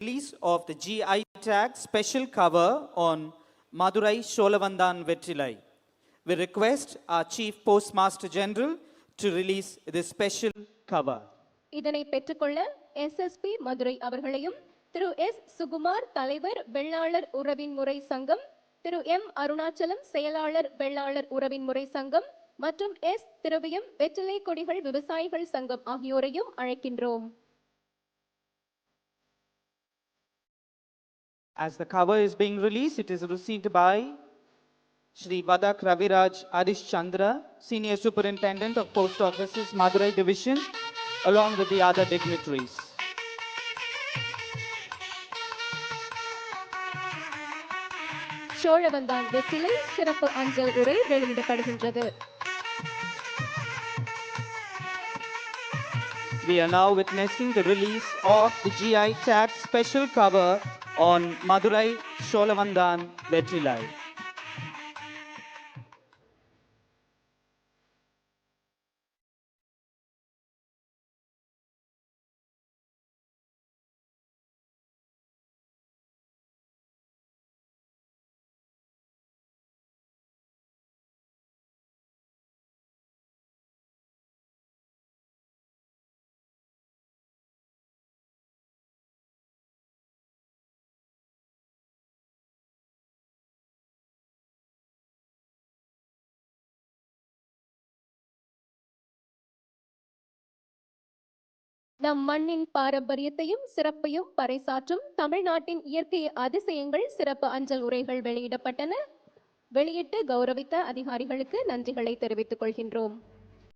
release of the GI tag special cover on Madurai Sholavandan Vetrilai. We request our Chief Postmaster General to release this special cover. இதனை பெற்றுக்கொள்ள SSP Madurai அவர்களையும் திரு S Sukumar தலைவர் வெள்ளாளர் உறவின் முறை சங்கம் திரு M Arunachalam செயலாளர் வெள்ளாளர் உறவின் முறை சங்கம் மற்றும் எஸ் திரவியம் வெற்றிலை கொடிகள் விவசாயிகள் சங்கம் ஆகியோரையும் அழைக்கின்றோம் As the cover is being released, it is received by Shri Vadak Raviraj Arish Chandra, Senior Superintendent of Post Offices Madurai Division, along with the other dignitaries. Cholavandan வெற்றிலை சிறப்பு அஞ்சல் உரை வெளியிடப்படுகின்றது We are now witnessing the release of the GI tag special cover on Madurai Solavandan Vetrilai. நம் மண்ணின் பாரம்பரியத்தையும் சிறப்பையும் பறைசாற்றும் தமிழ்நாட்டின் இயற்கை அதிசயங்கள் சிறப்பு அஞ்சல் உரைகள் வெளியிடப்பட்டன. வெளியிட்டு கௌரவித்த அதிகாரிகளுக்கு நன்றிகளை தெரிவித்துக் கொள்கின்றோம்.